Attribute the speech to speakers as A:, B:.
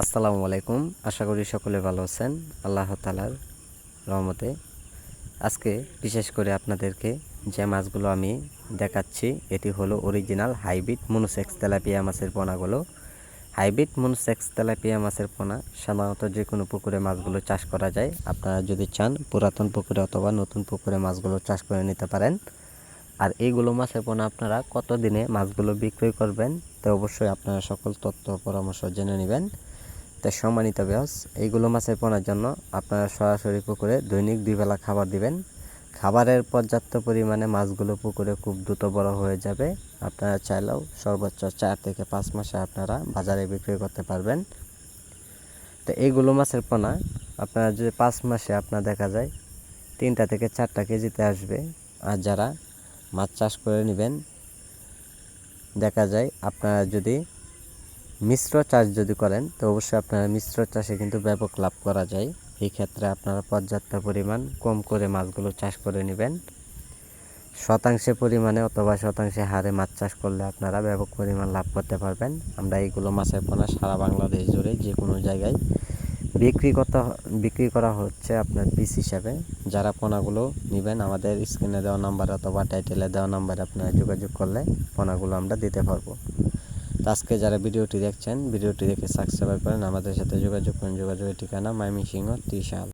A: আসসালামু আলাইকুম। আশা করি সকলে ভালো আছেন। আল্লাহ তালার রহমতে। আজকে বিশেষ করে আপনাদেরকে যে মাছগুলো আমি দেখাচ্ছি, এটি হলো অরিজিনাল হাইব্রিড মনোসেক্স তেলাপিয়া মাছের পোনাগুলো। হাইব্রিড মনোসেক্স তেলাপিয়া মাছের পোনা সাধারণত যে কোনো পুকুরে মাছগুলো চাষ করা যায়। আপনারা যদি চান, পুরাতন পুকুরে অথবা নতুন পুকুরে মাছগুলো চাষ করে নিতে পারেন। আর এইগুলো মাছের পোনা আপনারা কত দিনে মাছগুলো বিক্রি করবেন, তো অবশ্যই আপনারা সকল তথ্য পরামর্শ জেনে নেবেন। তাই সম্মানিত ব্যাস এইগুলো মাছের পোনার জন্য আপনারা সরাসরি পুকুরে দৈনিক দুই বেলা খাবার দিবেন। খাবারের পর্যাপ্ত পরিমাণে মাছগুলো পুকুরে খুব দ্রুত বড় হয়ে যাবে। আপনারা চাইলেও সর্বোচ্চ চার থেকে পাঁচ মাসে আপনারা বাজারে বিক্রি করতে পারবেন। তো এইগুলো মাছের পোনা, আপনারা যদি পাঁচ মাসে আপনার দেখা যায় তিনটা থেকে চারটা কেজিতে আসবে। আর যারা মাছ চাষ করে নেবেন, দেখা যায় আপনারা যদি মিশ্র চাষ যদি করেন, তো অবশ্যই আপনারা মিশ্র চাষে কিন্তু ব্যাপক লাভ করা যায়। এই ক্ষেত্রে আপনারা পর্যাপ্ত পরিমাণ কম করে মাছগুলো চাষ করে নেবেন। শতাংশে পরিমাণে অথবা শতাংশে হারে মাছ চাষ করলে আপনারা ব্যাপক পরিমাণ লাভ করতে পারবেন। আমরা এইগুলো মাছের পোনা সারা বাংলাদেশ জুড়ে যে কোনো জায়গায় বিক্রি করতে বিক্রি করা হচ্ছে আপনার পিস হিসাবে। যারা পোনাগুলো নেবেন, আমাদের স্ক্রিনে দেওয়া নাম্বার অথবা টাইটেলে দেওয়া নাম্বারে আপনারা যোগাযোগ করলে পোনাগুলো আমরা দিতে পারব। তো আজকে যারা ভিডিওটি দেখছেন, ভিডিওটি দেখে সাবস্ক্রাইব করেন, আমাদের সাথে যোগাযোগ করুন। যোগাযোগের ঠিকানা মাইমিসিংহ ত্রিশাল।